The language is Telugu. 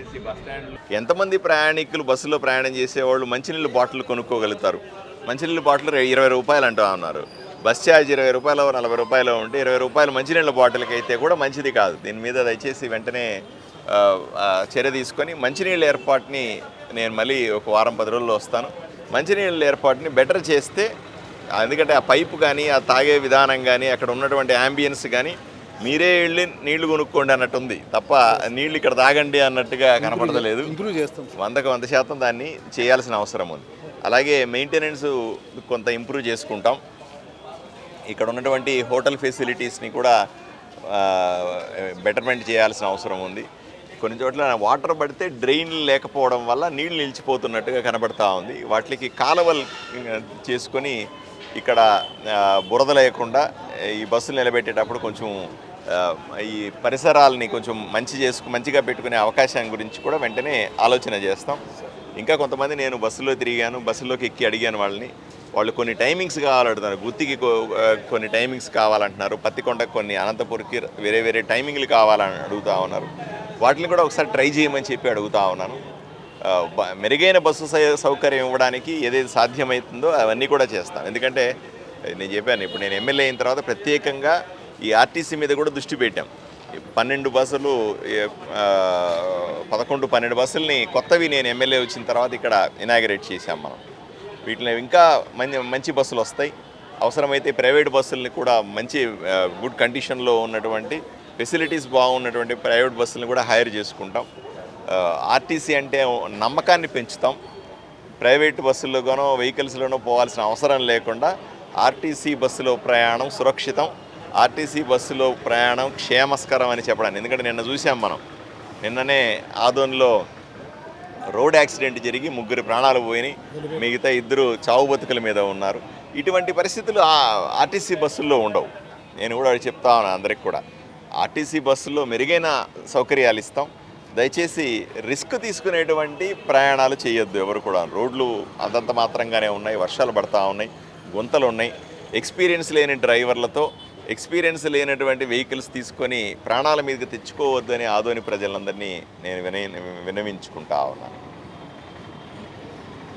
ఆర్టీసీ బస్ ఎంతమంది ప్రయాణికులు బస్సులో ప్రయాణం చేసేవాళ్ళు మంచినీళ్ళు బాటిల్ కొనుక్కోగలుగుతారు? మంచినీళ్ళు బాటిల్ ఇరవై రూపాయలు అంటూ ఉన్నారు. బస్ ఛార్జ్ ఇరవై రూపాయలు నలభై రూపాయలు ఉంటే ఇరవై రూపాయలు మంచినీళ్ళ బాటిల్కి అయితే కూడా మంచిది కాదు. దీని మీద దయచేసి వెంటనే చర్య తీసుకొని మంచినీళ్ళ ఏర్పాటుని నేను మళ్ళీ ఒక వారం పది రోజుల్లో వస్తాను. మంచినీళ్ళ ఏర్పాటుని బెటర్ చేస్తే ఎందుకంటే ఆ పైపు కానీ ఆ తాగే విధానం కానీ అక్కడ ఉన్నటువంటి యాంబియన్స్ కానీ మీరే వెళ్ళి నీళ్ళు కొనుక్కోండి అన్నట్టు ఉంది తప్ప నీళ్ళు ఇక్కడ తాగండి అన్నట్టుగా కనపడలేదు ఇంప్రూవ్ చేస్తాం వందకు వంద శాతం దాన్ని చేయాల్సిన అవసరం ఉంది. అలాగే మెయింటెనెన్స్ కొంత ఇంప్రూవ్ చేసుకుంటాం. ఇక్కడ ఉన్నటువంటి హోటల్ ఫెసిలిటీస్ని కూడా బెటర్మెంట్ చేయాల్సిన అవసరం ఉంది. కొన్ని చోట్ల వాటర్ పడితే డ్రైన్లు లేకపోవడం వల్ల నీళ్ళు నిలిచిపోతున్నట్టుగా కనబడతా ఉంది. వాటికి కాలువలు చేసుకొని ఇక్కడ బురద లేకుండా ఈ బస్సులు నిలబెట్టేటప్పుడు కొంచెం ఈ పరిసరాలని కొంచెం మంచి చేసుకు మంచిగా పెట్టుకునే అవకాశం గురించి కూడా వెంటనే ఆలోచన చేస్తాం. ఇంకా కొంతమంది నేను బస్సులో తిరిగాను బస్సులోకి ఎక్కి అడిగాను వాళ్ళని. వాళ్ళు కొన్ని టైమింగ్స్ కావాలంటున్నారు. గుత్తికి కొన్ని టైమింగ్స్ కావాలంటున్నారు. పత్తికొండకు కొన్ని అనంతపూర్కి వేరే వేరే టైమింగ్లు కావాలని అడుగుతా ఉన్నారు. వాటిని కూడా ఒకసారి ట్రై చేయమని చెప్పి అడుగుతూ ఉన్నాను. మెరుగైన బస్సు సౌకర్యం ఇవ్వడానికి ఏదైతే సాధ్యమవుతుందో అవన్నీ కూడా చేస్తాం. ఎందుకంటే నేను చెప్పాను ఇప్పుడు నేను ఎమ్మెల్యే అయిన తర్వాత ప్రత్యేకంగా ఈ ఆర్టీసీ మీద కూడా దృష్టి పెట్టాం. ఈ పన్నెండు బస్సులు పదకొండు పన్నెండు బస్సుల్ని కొత్తవి నేను ఎమ్మెల్యే వచ్చిన తర్వాత ఇక్కడ ఇనాగరేట్ చేశాం మనం. వీటిలో ఇంకా మంచి మంచి బస్సులు వస్తాయి. అవసరమైతే ప్రైవేట్ బస్సుల్ని కూడా మంచి గుడ్ కండిషన్లో ఉన్నటువంటి ఫెసిలిటీస్ బాగున్నటువంటి ప్రైవేట్ బస్సులను కూడా హైర్ చేసుకుంటాం. ఆర్టీసీ అంటే నమ్మకాన్ని పెంచుతాం. ప్రైవేట్ బస్సుల్లోనో వెహికల్స్లోనో పోవాల్సిన అవసరం లేకుండా ఆర్టీసీ బస్సులో ప్రయాణం సురక్షితం. ఆర్టీసీ బస్సులో ప్రయాణం క్షేమస్కరం అని చెప్పడానికి. ఎందుకంటే నిన్న చూసాం మనం. నిన్ననే ఆదోన్లో రోడ్ యాక్సిడెంట్ జరిగి ముగ్గురు ప్రాణాలు పోయినాయి. మిగతా ఇద్దరు చావు బతుకుల మీద ఉన్నారు. ఇటువంటి పరిస్థితులు ఆర్టీసీ బస్సుల్లో ఉండవు. నేను కూడా అది చెప్తా ఉన్నాను అందరికి కూడా. ఆర్టీసీ బస్సుల్లో మెరుగైన సౌకర్యాలు ఇస్తాం. దయచేసి రిస్క్ తీసుకునేటువంటి ప్రయాణాలు చేయొద్దు ఎవరు కూడా. రోడ్లు అంతంత మాత్రంగానే ఉన్నాయి వర్షాలు పడతా ఉన్నాయి గుంతలు ఉన్నాయి. ఎక్స్పీరియన్స్ లేని డ్రైవర్లతో ఎక్స్పీరియన్స్ లేనటువంటి వెహికల్స్ తీసుకొని ప్రాణాల మీదకి తెచ్చుకోవద్దని ఆదోని ప్రజలందరినీ నేను విన వినవించుకుంటా ఉన్నాను.